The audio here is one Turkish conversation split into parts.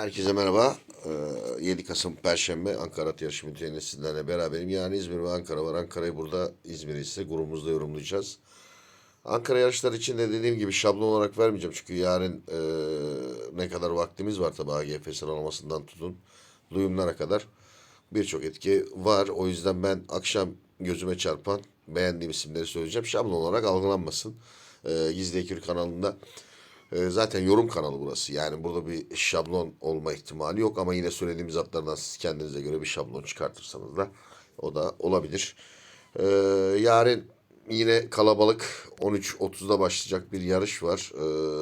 Herkese merhaba. Ee, 7 Kasım Perşembe Ankara At Yarışı beraberim. Yani İzmir ve Ankara var. Ankara'yı burada, İzmir'i ise grubumuzda yorumlayacağız. Ankara yarışları için de dediğim gibi şablon olarak vermeyeceğim. Çünkü yarın e, ne kadar vaktimiz var tabii AGF sıralamasından tutun duyumlara kadar birçok etki var. O yüzden ben akşam gözüme çarpan beğendiğim isimleri söyleyeceğim. Şablon olarak algılanmasın. E, Gizli Ekür kanalında e, zaten yorum kanalı burası. Yani burada bir şablon olma ihtimali yok ama yine söylediğimiz atlardan siz kendinize göre bir şablon çıkartırsanız da o da olabilir. E, yarın yine kalabalık 13.30'da başlayacak bir yarış var.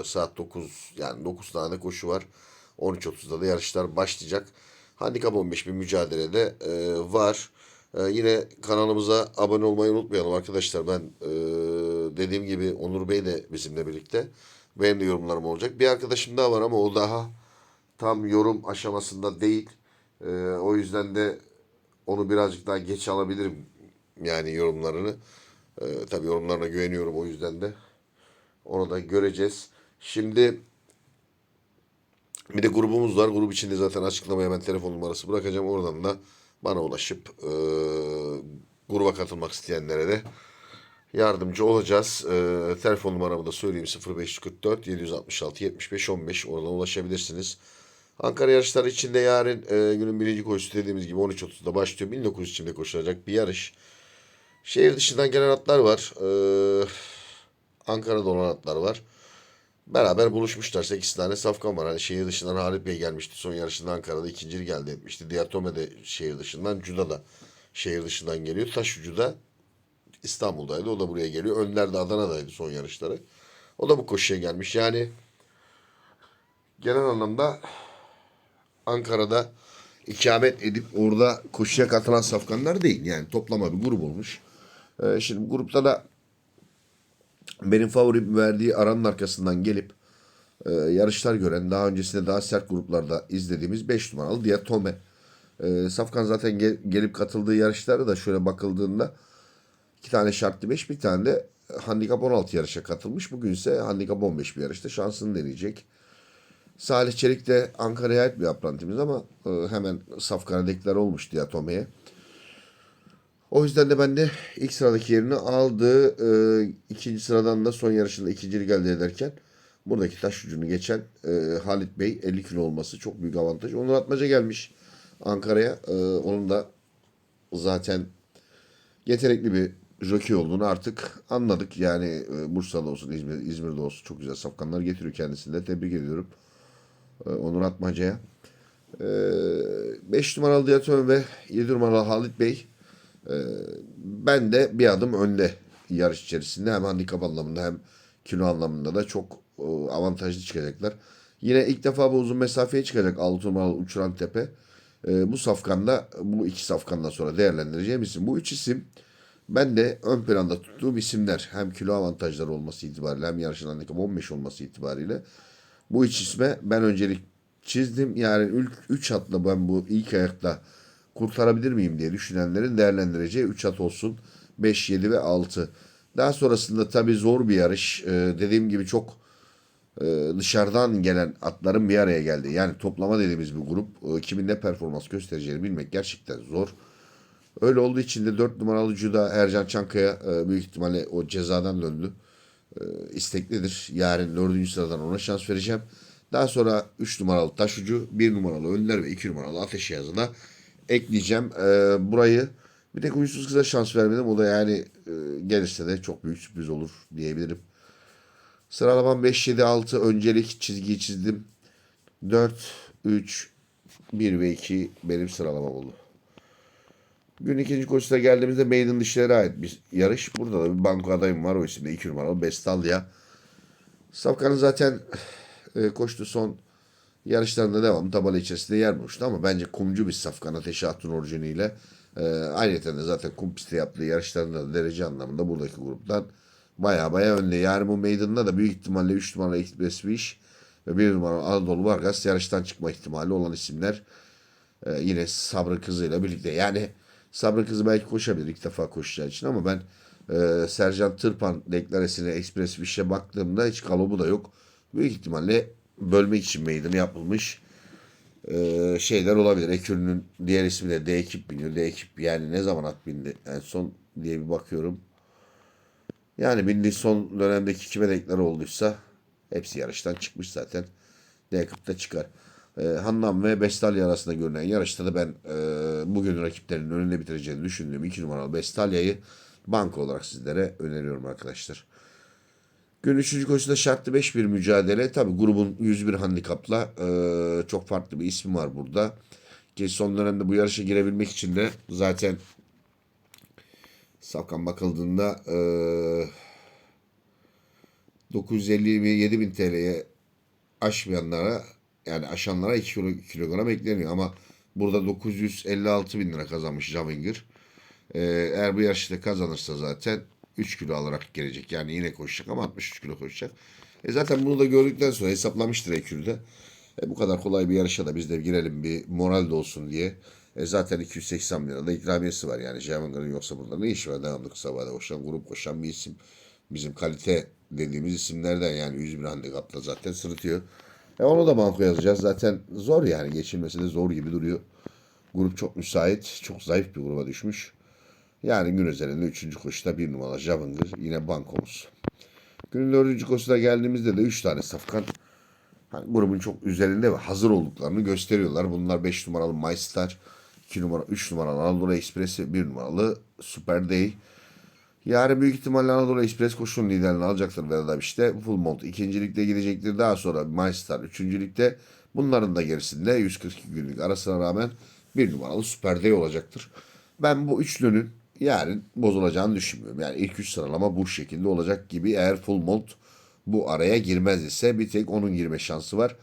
E, saat 9 yani 9 tane koşu var. 13.30'da da yarışlar başlayacak. Handikap 15 bir mücadelede e, var. E, yine kanalımıza abone olmayı unutmayalım arkadaşlar. Ben e, dediğim gibi Onur Bey de bizimle birlikte. Benim de yorumlarım olacak. Bir arkadaşım daha var ama o daha tam yorum aşamasında değil. E, o yüzden de onu birazcık daha geç alabilirim. Yani yorumlarını. E, tabii yorumlarına güveniyorum o yüzden de. Onu da göreceğiz. Şimdi bir de grubumuz var. Grup içinde zaten açıklamaya ben telefon numarası bırakacağım. Oradan da bana ulaşıp e, gruba katılmak isteyenlere de yardımcı olacağız. E, telefon numaramı da söyleyeyim 0544 766 75 15 oradan ulaşabilirsiniz. Ankara yarışları içinde yarın e, günün birinci koşusu dediğimiz gibi 13.30'da başlıyor. 1900 içinde koşulacak bir yarış. Şehir dışından gelen atlar var. E, Ankara'da olan atlar var. Beraber buluşmuşlar. 8 tane safkan var. Hani şehir dışından Halit Bey gelmişti. Son yarışında Ankara'da ikincilik elde etmişti. Diatome de şehir dışından. Cuda da şehir dışından geliyor. Taşucu da İstanbul'daydı. O da buraya geliyor. Önler de Adana'daydı son yarışları. O da bu koşuya gelmiş. Yani genel anlamda Ankara'da ikamet edip orada koşuya katılan safkanlar değil. Yani toplama bir grup olmuş. Ee, şimdi grupta da benim favorim verdiği aranın arkasından gelip e, yarışlar gören daha öncesinde daha sert gruplarda izlediğimiz 5 numaralı Diatome. E, Safkan zaten gel- gelip katıldığı yarışları da şöyle bakıldığında iki tane şartlı 5 bir tane de handikap 16 yarışa katılmış. Bugün ise handikap 15 bir yarışta şansını deneyecek. Salih Çelik de Ankara'ya ait bir aprantimiz ama e, hemen Safkan'a deklar olmuş Diatome'ye. O yüzden de ben de ilk sıradaki yerini aldı. Ee, ikinci sıradan da son yarışında ikincilik elde ederken buradaki taş ucunu geçen e, Halit Bey 50 kilo olması çok büyük avantaj. Onur Atmaca gelmiş Ankara'ya. Ee, onun da zaten yetenekli bir jockey olduğunu artık anladık. Yani e, Bursa'da olsun, İzmir, İzmir'de olsun çok güzel safkanlar getiriyor kendisini de. Tebrik ediyorum e, Onur Atmaca'ya. 5 numaralı Diyatön ve 7 numaralı Halit Bey ben de bir adım önde yarış içerisinde hem handikap anlamında hem kilo anlamında da çok e, avantajlı çıkacaklar. Yine ilk defa bu uzun mesafeye çıkacak 6 numaralı Uçuran Tepe. Bu safkanda bu iki safkandan sonra değerlendireceğim isim. Bu üç isim ben de ön planda tuttuğum isimler. Hem kilo avantajları olması itibariyle hem yarışın handikap 15 olması itibariyle. Bu üç isme ben öncelik çizdim. Yani ilk 3 atla ben bu ilk ayakta kurtarabilir miyim diye düşünenlerin değerlendireceği 3 at olsun. 5, 7 ve 6. Daha sonrasında tabii zor bir yarış. Ee, dediğim gibi çok e, dışarıdan gelen atların bir araya geldi. Yani toplama dediğimiz bir grup. E, kimin ne performans göstereceğini bilmek gerçekten zor. Öyle olduğu için de 4 numaralı Cuda Ercan Çankaya e, büyük ihtimalle o cezadan döndü. E, isteklidir. Yarın 4. sıradan ona şans vereceğim. Daha sonra 3 numaralı Taşucu, 1 numaralı Önler ve 2 numaralı Ateş Yazı'na ekleyeceğim. Ee, burayı bir tek uysuz kıza şans vermedim. O da yani e, gelirse de çok büyük sürpriz olur diyebilirim. Sıralamam 5, 7, 6 öncelik çizgiyi çizdim. 4, 3, 1 ve 2 benim sıralamam oldu. Gün ikinci koşusuna geldiğimizde Maiden dişlere ait bir yarış. Burada da bir banko adayım var o isimde 2 numaralı Bestalya. Safkan'ın zaten e, koştu son yarışlarında devam tabela içerisinde yer bulmuştu ama bence kumcu bir safkan Ateşi Hatun orijiniyle e, ayrıca de zaten kum pistte yaptığı yarışlarında da derece anlamında buradaki gruptan baya baya önde. Yani bu meydanında da büyük ihtimalle 3 numara Express Wish ve 1 numara Anadolu Vargas yarıştan çıkma ihtimali olan isimler e, yine Sabrı kızıyla birlikte. Yani Sabrı kızı belki koşabilir ilk defa koşacağı için ama ben e, Sercan Tırpan deklaresine Express Wish'e baktığımda hiç kalobu da yok. Büyük ihtimalle bölmek için meydanı yapılmış e, şeyler olabilir. Ekürü'nün diğer ismi de D ekip biniyor. D ekip yani ne zaman at bindi en son diye bir bakıyorum. Yani bindiği son dönemdeki kime denkler olduysa hepsi yarıştan çıkmış zaten. D ekipte çıkar. E, Handan ve Bestalya arasında görünen yarışta da ben e, bugün rakiplerinin önünde bitireceğini düşündüğüm 2 numaralı Bestalya'yı banka olarak sizlere öneriyorum arkadaşlar. Gün 3. koşuda şartlı 5 bir mücadele. Tabi grubun 101 handikapla e, çok farklı bir ismi var burada. Ki son dönemde bu yarışa girebilmek için de zaten Safkan bakıldığında e, 957 bin TL'ye aşmayanlara yani aşanlara 2 kilo, kilogram ekleniyor ama burada 956 bin lira kazanmış Javinger. Ee, eğer bu yarışta kazanırsa zaten 3 kilo alarak gelecek. Yani yine koşacak ama 63 kilo koşacak. E zaten bunu da gördükten sonra hesaplamıştır Ekür'de. E bu kadar kolay bir yarışa da biz de girelim bir moral de olsun diye. E zaten 280 bin lira da ikramiyesi var. Yani Javanger'ın yoksa burada ne işi var? Devamlı kısa vadede koşan, grup koşan bir isim. Bizim kalite dediğimiz isimlerden yani 101 handikapla zaten sırıtıyor. E onu da banko yazacağız. Zaten zor yani geçilmesi de zor gibi duruyor. Grup çok müsait. Çok zayıf bir gruba düşmüş. Yani gün üzerinde 3. koşuda bir numara Javinger yine bankomuz. Günün 4. koşuda geldiğimizde de 3 tane safkan hani grubun çok üzerinde ve hazır olduklarını gösteriyorlar. Bunlar 5 numaralı MyStar, 2 numara, 3 numaralı Anadolu Express'i, 1 numaralı Super Day. Yarın büyük ihtimalle Anadolu Express koşunun liderini alacaktır Vedat işte. Full Mont ikincilikte gidecektir. Daha sonra MyStar üçüncülükte. Bunların da gerisinde 142 günlük arasına rağmen bir numaralı Super Day olacaktır. Ben bu üçlünün yarın bozulacağını düşünmüyorum. Yani ilk üç sıralama bu şekilde olacak gibi eğer Full Mont bu araya girmez ise bir tek onun girme şansı var.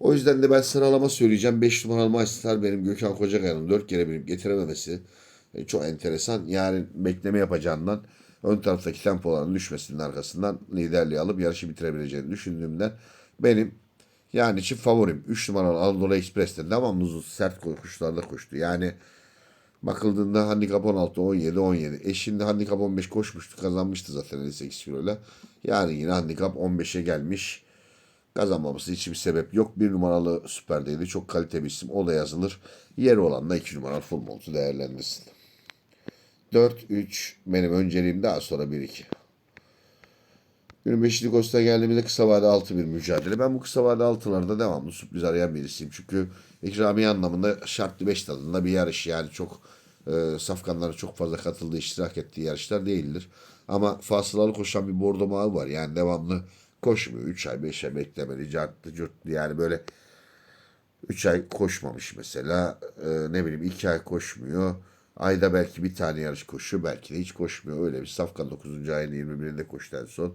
O yüzden de ben sıralama söyleyeceğim. 5 numaralı Maçlar benim Gökhan Kocakaya'nın 4 kere binip getirememesi e, çok enteresan. Yani bekleme yapacağından ön taraftaki tempoların düşmesinin arkasından liderliği alıp yarışı bitirebileceğini düşündüğümden benim yani için favorim. 3 numaralı Anadolu Express'te devamlı sert koşularda koştu. Yani bakıldığında handikap 16, 17, 17. E şimdi handikap 15 koşmuştu. Kazanmıştı zaten 58 kiloyla. Yani yine handikap 15'e gelmiş. Kazanmaması için bir sebep yok. Bir numaralı süperdeydi. Çok kalite bir isim. O da yazılır. Yeri olan da 2 numaralı full montu değerlendirsin. 4-3 benim önceliğim daha sonra 1-2. Günün 5. kosta geldiğimizde kısa vade 6 bir mücadele. Ben bu kısa vade 6'larda devamlı sürpriz arayan birisiyim. Çünkü ikramiye anlamında şartlı 5 tadında bir yarış. Yani çok e, safkanların çok fazla katıldığı, iştirak ettiği yarışlar değildir. Ama fasılalı koşan bir bordo mavi var. Yani devamlı koşmuyor. 3 ay 5 ay beklemeli. Cartlı curtlu yani böyle 3 ay koşmamış mesela. E, ne bileyim 2 ay koşmuyor. Ayda belki bir tane yarış koşuyor. Belki de hiç koşmuyor. Öyle bir Safkan 9. ayın 21'inde koştu en son.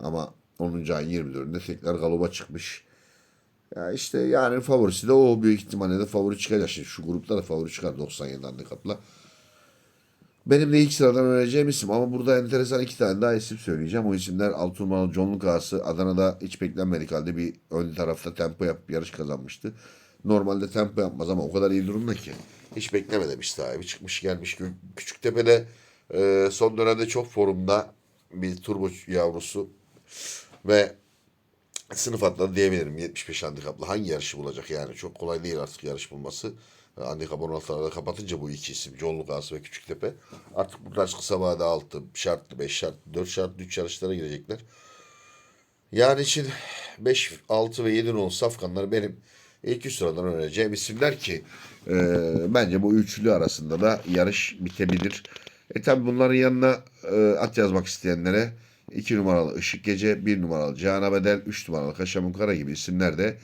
Ama 10. ayın 24'ünde tekrar galoba çıkmış. Ya işte yani favorisi de o büyük ihtimalle de favori çıkacak. Şimdi şu grupta da favori çıkar 97 handikapla. Benim de ilk sıradan önereceğim isim ama burada enteresan iki tane daha isim söyleyeceğim. O isimler Altunmalı John Lucas'ı Adana'da hiç beklenmedik halde bir ön tarafta tempo yapıp yarış kazanmıştı. Normalde tempo yapmaz ama o kadar iyi durumda ki. Hiç beklemedim işte sahibi çıkmış gelmiş. Küçüktepe'de e, son dönemde çok forumda bir turbo yavrusu ve sınıf atladı diyebilirim 75 handikaplı. Hangi yarışı bulacak yani? Çok kolay değil artık yarış bulması. Handikap 16'larda kapatınca bu iki isim John Lucas ve Küçüktepe. Artık bunlar kısa vade 6 şartlı 5 şartlı 4 şartlı 3 yarışlara girecekler. Yani için 5, 6 ve 7 nolu safkanlar benim ilk üç sıradan önereceğim isimler ki e, bence bu üçlü arasında da yarış bitebilir. E tabi bunların yanına e, at yazmak isteyenlere 2 numaralı Işık Gece, 1 numaralı Canan Bedel, 3 numaralı Kaşamın Kara gibi isimler de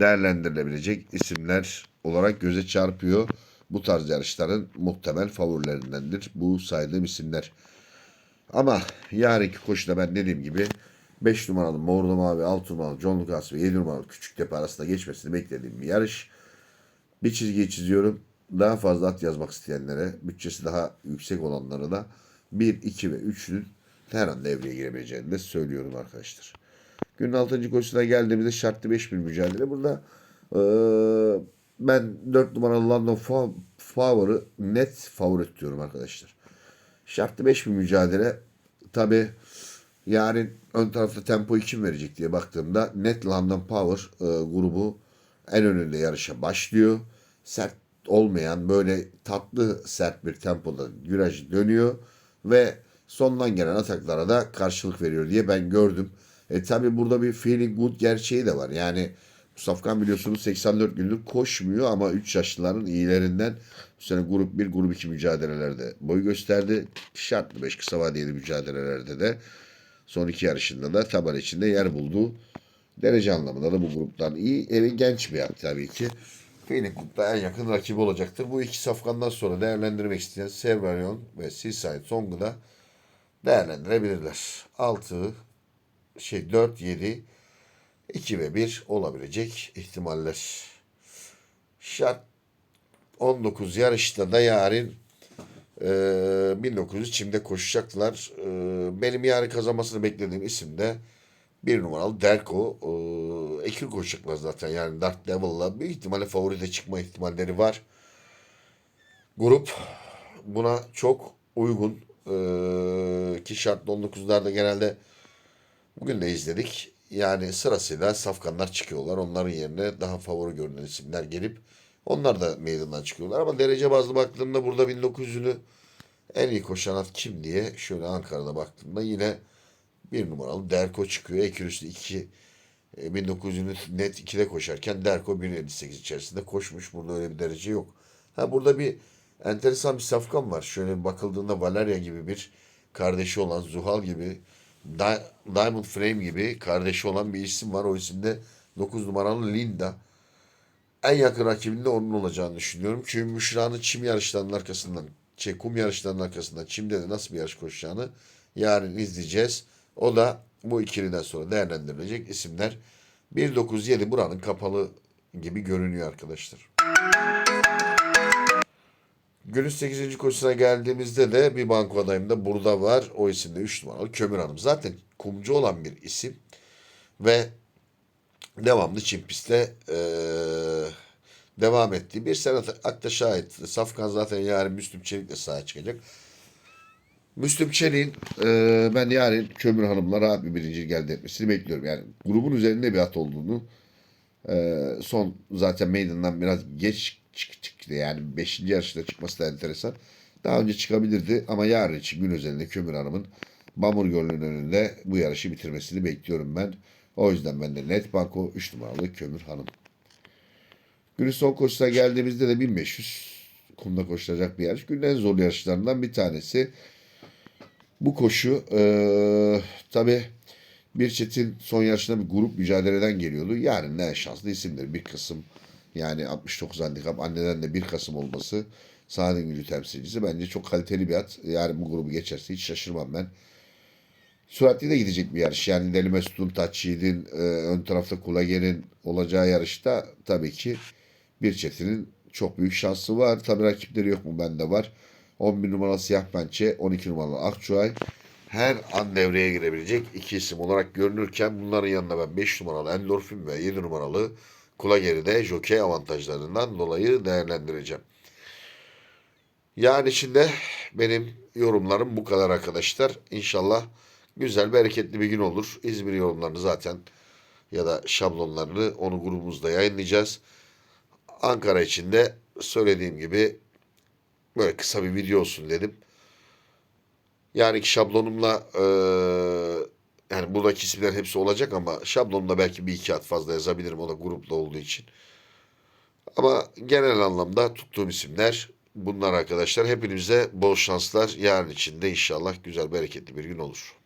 değerlendirilebilecek isimler olarak göze çarpıyor. Bu tarz yarışların muhtemel favorilerindendir bu saydığım isimler. Ama yarınki koşuda ben dediğim gibi 5 numaralı Morlu Mavi, 6 numaralı John Lucas ve 7 numaralı Küçüktepe arasında geçmesini beklediğim bir yarış. Bir çizgiyi çiziyorum. Daha fazla at yazmak isteyenlere, bütçesi daha yüksek olanlara da 1, 2 ve 3'ün her an devreye girebileceğini de söylüyorum arkadaşlar. Günün 6. koşusuna geldiğimizde şartlı 5 bir mücadele. Burada ee, ben 4 numaralı London Favor'ı net favorit diyorum arkadaşlar. Şartlı 5 bir mücadele. Tabi yarın ön tarafta tempoyu kim verecek diye baktığımda net London Power e, grubu en önünde yarışa başlıyor. Sert olmayan böyle tatlı sert bir tempoda viraj dönüyor ve sondan gelen ataklara da karşılık veriyor diye ben gördüm. E tabi burada bir feeling good gerçeği de var. Yani Mustafa Kan biliyorsunuz 84 gündür koşmuyor ama 3 yaşlıların iyilerinden bu sene grup 1, grup 2 mücadelelerde boy gösterdi. Şartlı 5 kısa vadeli mücadelelerde de son iki yarışında da taban içinde yer buldu. Derece anlamında da bu gruptan iyi. Evi genç bir at tabii ki. Feeling Good'da en yakın rakibi olacaktır. Bu iki safkandan sonra değerlendirmek isteyen Servarion ve Seaside Song'u da değerlendirebilirler. 6, şey 4, 7, 2 ve 1 olabilecek ihtimaller. Şart 19 yarışta da yarın e, 1900 çimde koşacaklar. E, benim yarın kazanmasını beklediğim isim de bir numaralı Derko. E, ekil koşacaklar zaten yani Dark Devil'la bir ihtimalle favoride çıkma ihtimalleri var. Grup buna çok uygun. E, ki şartlı 19'larda genelde bugün de izledik. Yani sırasıyla safkanlar çıkıyorlar. Onların yerine daha favori görünen isimler gelip onlar da meydandan çıkıyorlar. Ama derece bazlı baktığımda burada 1900'ünü en iyi koşan at kim diye şöyle Ankara'da baktığımda yine bir numaralı Derko çıkıyor. Ekürüsü 2 1900'ünü net 2'de koşarken Derko 1.58 içerisinde koşmuş. Burada öyle bir derece yok. Ha burada bir enteresan bir safkan var. Şöyle bakıldığında Valeria gibi bir kardeşi olan Zuhal gibi Di- Diamond Frame gibi kardeşi olan bir isim var. O isimde 9 numaralı Linda. En yakın rakibinde onun olacağını düşünüyorum. Çünkü Müşra'nın çim yarışlarının arkasından, şey, kum yarışlarının arkasından çimde de nasıl bir yarış koşacağını yarın izleyeceğiz. O da bu ikiliden sonra değerlendirilecek isimler. 1.97 buranın kapalı gibi görünüyor arkadaşlar. Günün 8. koşusuna geldiğimizde de bir banko adayım da burada var. O isim de 3 numaralı Kömür Hanım. Zaten kumcu olan bir isim ve devamlı çim pistte eee, devam ettiği bir Senat Aktaş'a ait. Safkan zaten yarın Müslüm Çelik'le sahaya çıkacak. Müslüm Çelik'in eee, ben yarın Kömür Hanım'la rahat bir birinci elde etmesini bekliyorum. Yani grubun üzerinde bir at olduğunu eee, son zaten meydandan biraz geç çık çıktı. Yani 5. yarışta çıkması da enteresan. Daha önce çıkabilirdi ama yarın için gün özelinde Kömür Hanım'ın Bamur Gölü'nün önünde bu yarışı bitirmesini bekliyorum ben. O yüzden ben de net banko 3 numaralı Kömür Hanım. Günün son koşusuna geldiğimizde de 1500 kumda koşulacak bir yarış. Günün en zor yarışlarından bir tanesi. Bu koşu eee tabi bir çetin son yarışında bir grup mücadeleden geliyordu. Yani ne şanslı isimdir. Bir Kasım yani 69 handikap anneden de 1 Kasım olması sahanın gücü temsilcisi. Bence çok kaliteli bir at. Yani bu grubu geçerse hiç şaşırmam ben. Süratli de gidecek bir yarış. Yani Deli Mesut'un, Taçyiğit'in, e, ön tarafta Kulager'in olacağı yarışta tabii ki bir çetinin çok büyük şansı var. Tabii rakipleri yok mu? Bende var. 11 numaralı Siyah Pençe, 12 numaralı Akçuay. Her an devreye girebilecek iki isim olarak görünürken bunların yanında ben 5 numaralı Endorfin ve 7 numaralı Kulager'i de jokey avantajlarından dolayı değerlendireceğim. Yani içinde benim yorumlarım bu kadar arkadaşlar. İnşallah güzel, bereketli bir gün olur. İzmir yorumlarını zaten ya da şablonlarını onu grubumuzda yayınlayacağız. Ankara için de söylediğim gibi böyle kısa bir video olsun dedim. Yani şablonumla eee, yani buradaki isimler hepsi olacak ama şablonumda belki bir iki at fazla yazabilirim. O da grupta olduğu için. Ama genel anlamda tuttuğum isimler bunlar arkadaşlar. Hepinize bol şanslar. Yarın için de inşallah güzel bereketli bir gün olur.